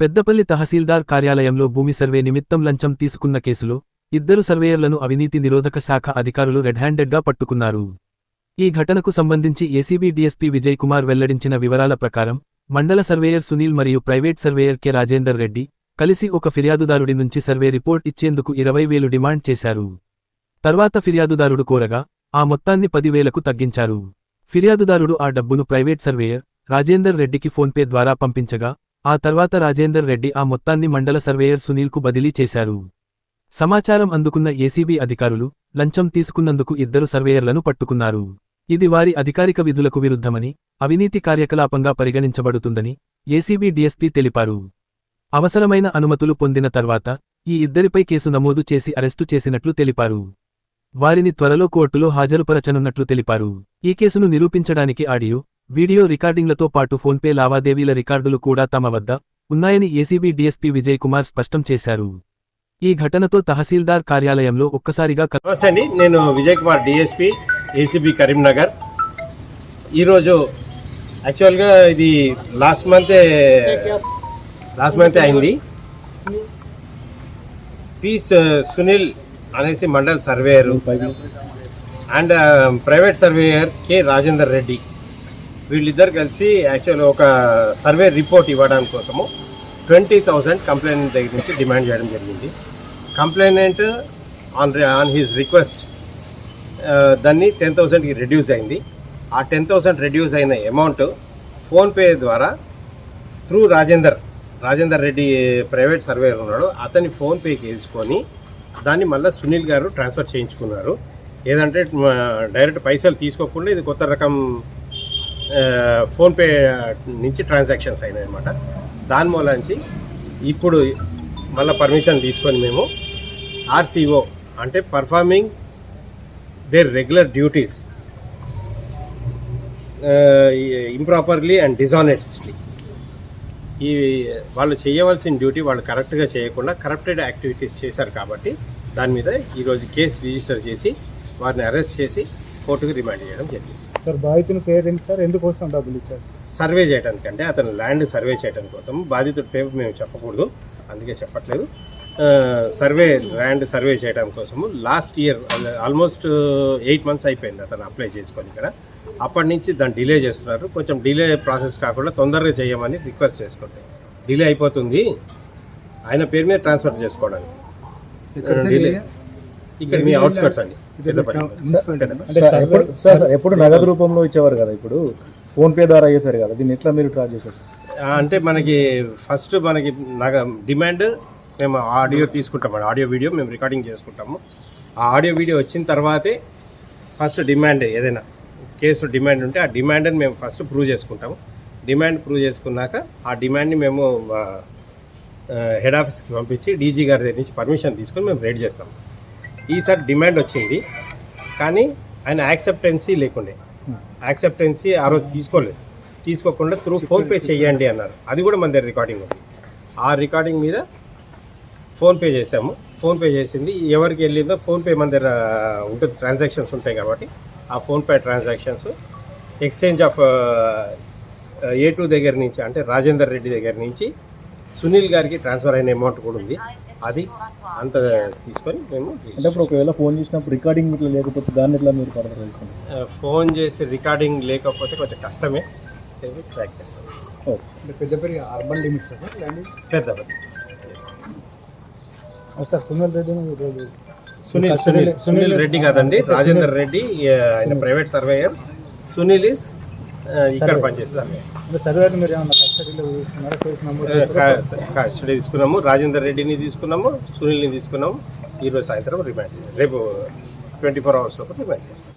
పెద్దపల్లి తహసీల్దార్ కార్యాలయంలో భూమి సర్వే నిమిత్తం లంచం తీసుకున్న కేసులో ఇద్దరు సర్వేయర్లను అవినీతి నిరోధక శాఖ అధికారులు రెడ్ హ్యాండెడ్గా పట్టుకున్నారు. ఈ ఘటనకు సంబంధించి ఏసీబీ డీఎస్పీ విజయ్ కుమార్ వెల్లడించిన వివరాల ప్రకారం మండల సర్వేయర్ సునీల్ మరియు private surveyor K Rajender Reddy కలిసి ఒక ఫిర్యాదుదారుడి నుంచి సర్వే రిపోర్ట్ ఇచ్చేందుకు ఇరవై వేలు డిమాండ్ చేశారు. తర్వాత ఫిర్యాదుదారుడు కోరగా ఆ మొత్తాన్ని పదివేలకు తగ్గించారు. ఫిర్యాదుదారుడు ఆ డబ్బును ప్రైవేట్ సర్వేయర్ రాజేందర్ రెడ్డికి ఫోన్పే ద్వారా పంపించగా ఆ తర్వాత రాజేందర్ రెడ్డి ఆ మొత్తాన్ని మండల సర్వేయర్ సునీల్కు బదిలీ చేశారు. సమాచారం అందుకున్న ఏసీబీ అధికారులు లంచం తీసుకున్నందుకు ఇద్దరు సర్వేయర్లను పట్టుకున్నారు. ఇది వారి అధికారిక విధులకు విరుద్ధమని అవినీతి కార్యకలాపంగా పరిగణించబడుతుందని ఏసీబీ డీఎస్పీ తెలిపారు. అవసరమైన అనుమతులు పొందిన తర్వాత ఈ ఇద్దరిపై కేసు నమోదు చేసి అరెస్టు చేసినట్లు తెలిపారు. వారిని త్వరలో కోర్టులో హాజరుపరచనున్నట్లు తెలిపారు. ఈ కేసును నిరూపించడానికి ఆడియో వీడియో రికార్డింగ్లతో పాటు ఫోన్పే లావాదేవీల రికార్డులు కూడా తమ వద్ద ఉన్నాయని ఏసీబీ డీఎస్పీ విజయ్ కుమార్ స్పష్టం చేశారు. ఈ ఘటనతో తహసీల్దార్ కార్యాలయంలో ఒక్కసారిగా నేను విజయ్ కుమార్ డిఎస్పీ ఏసీబీ కరీంనగర్. ఈరోజు యాక్చువల్గా ఇది లాస్ట్ మంతే లాస్ట్ మంతే అయింది. పి సునీల్ అనేసి mandal surveyor. And private surveyor K Rajender Reddy. వీళ్ళిద్దరు కలిసి యాక్చువల్ ఒక సర్వే రిపోర్ట్ ఇవ్వడానికి కోసము ట్వంటీ థౌజండ్ కంప్లైంట్ దగ్గర నుంచి డిమాండ్ చేయడం జరిగింది. Complainant on on his request దాన్ని టెన్ థౌసండ్కి రెడ్యూస్ అయింది. ఆ టెన్ థౌసండ్ రెడ్యూస్ అయిన అమౌంట్ ఫోన్పే ద్వారా through Rajender Rajender Reddy private surveyor ఉన్నాడు. అతని ఫోన్పేకి వేసుకొని దాన్ని మళ్ళీ సునీల్ గారు ట్రాన్స్ఫర్ చేయించుకున్నారు. ఏదంటే డైరెక్ట్ పైసలు తీసుకోకుండా ఇది కొత్త రకం ఫోన్పే నుంచి ట్రాన్సాక్షన్స్ అయినాయి అనమాట దాని మూలంచి ఇప్పుడు మళ్ళీ పర్మిషన్ తీసుకొని మేము ఆర్సీఓ అంటే performing their regular duties improperly and dishonestly ఈ వాళ్ళు చేయవలసిన డ్యూటీ వాళ్ళు కరెక్ట్గా చేయకుండా కరప్టెడ్ యాక్టివిటీస్ చేశారు కాబట్టి దాని మీద ఈరోజు కేసు రిజిస్టర్ చేసి వారిని అరెస్ట్ చేసి కోర్టుకు రిమాండ్ చేయడం జరిగింది. సార్ బాధితుని పేరు ఏంటి సార్? ఎందుకోసం డబ్బులు ఇచ్చారు? సర్వే చేయడానికి అంటే అతను ల్యాండ్ సర్వే చేయడం కోసం బాధితుడి పేరు మేము చెప్పకూడదు అందుకే చెప్పట్లేదు. సర్వే ల్యాండ్ సర్వే చేయడం కోసము last year almost eight months అయిపోయింది అతను అప్లై చేసుకొని ఇక్కడ. అప్పటి నుంచి దాన్ని డిలే చేస్తున్నారు. కొంచెం డిలే ప్రాసెస్ కాకుండా తొందరగా చేయమని రిక్వెస్ట్ చేసుకుంటాం డిలే అయిపోతుంది. ఆయన పేరు మీద ట్రాన్స్ఫర్ చేసుకోవడానికి. డిలే ఇక్కడ మీ అవుట్స్కట్స్ అండి. సార్, ఎప్పుడు సార్ సార్, ఎప్పుడు నగదు రూపంలో ఇచ్చేవారు కదా ఇప్పుడు? ఫోన్ పే ద్వారా అయ్యేసారు కదా దీన్ని ఎట్లా మీరు ట్రాక్ చేశారు? అంటే మనకి ఫస్ట్ మనకి నగ డిమాండ్ మేము ఆడియో తీసుకుంటాం ఆడియో వీడియో మేము రికార్డింగ్ చేసుకుంటాము. ఆ ఆడియో వీడియో వచ్చిన తర్వాతే ఫస్ట్ డిమాండ్ ఏదైనా కేసు డిమాండ్ ఉంటే ఆ డిమాండ్ని మేము ఫస్ట్ ప్రూవ్ చేసుకుంటాము. డిమాండ్ ప్రూవ్ చేసుకున్నాక ఆ డిమాండ్ని మేము హెడ్ ఆఫీస్కి పంపించి డీజీ గారి దగ్గర నుంచి పర్మిషన్ తీసుకొని మేము రేడ్ చేస్తాం ఈసారి డిమాండ్ వచ్చింది. కానీ ఆయన యాక్సెప్టెన్సీ లేకుండే. యాక్సెప్టెన్సీ ఆ రోజు తీసుకోలేదు. తీసుకోకుండా త్రూ ఫోన్పే చేయండి అన్నారు. అది కూడా మన దగ్గర రికార్డింగ్ ఉంది. ఆ రికార్డింగ్ మీద ఫోన్పే చేసాము ఫోన్పే చేసింది. ఎవరికి వెళ్ళిందో ఫోన్పే మన దగ్గర ఉంటుంది. ట్రాన్సాక్షన్స్ ఉంటాయి కాబట్టి ఆ PhonePe transactions exchange of A two దగ్గర నుంచి అంటే రాజేందర్ రెడ్డి దగ్గర నుంచి సునీల్ గారికి ట్రాన్స్ఫర్ అయిన అమౌంట్ కూడా ఉంది. అది అంత తీసుకొని మేము అంటే ఇప్పుడు ఒకవేళ ఫోన్ చేసినప్పుడు రికార్డింగ్ ఇట్లా లేకపోతే దాన్ని ఎట్లా మీరు ఫర్దర్ ఫోన్ చేసి రికార్డింగ్ లేకపోతే కొంచెం కష్టమే. ట్రాక్ చేస్తాం. ఓకే. అంటే Peddapalli urban limits sir land పెద్ద సార్ సునీల్ రెడ్డి సునీల్ సునీల్ సునీల్ రెడ్డి కాదండి. రాజేందర్ రెడ్డి ఆయన ప్రైవేట్ సర్వేయర్. సునీల్ ఇస్ ఇక్కడ పనిచేస్తారు అంటే సర్వేని మీరు ఏమన్నా కస్టడీలో తీసుకున్నారా కేసు నమోదు చేశారా? కస్టడీ తీసుకున్నాము రాజేందర్ రెడ్డిని తీసుకున్నాము సునీల్ని తీసుకున్నాము ఈరోజు సాయంత్రం రిమాండ్ రేపు ట్వంటీ ఫోర్ అవర్స్ లోపు రిమాండ్ చేస్తాం.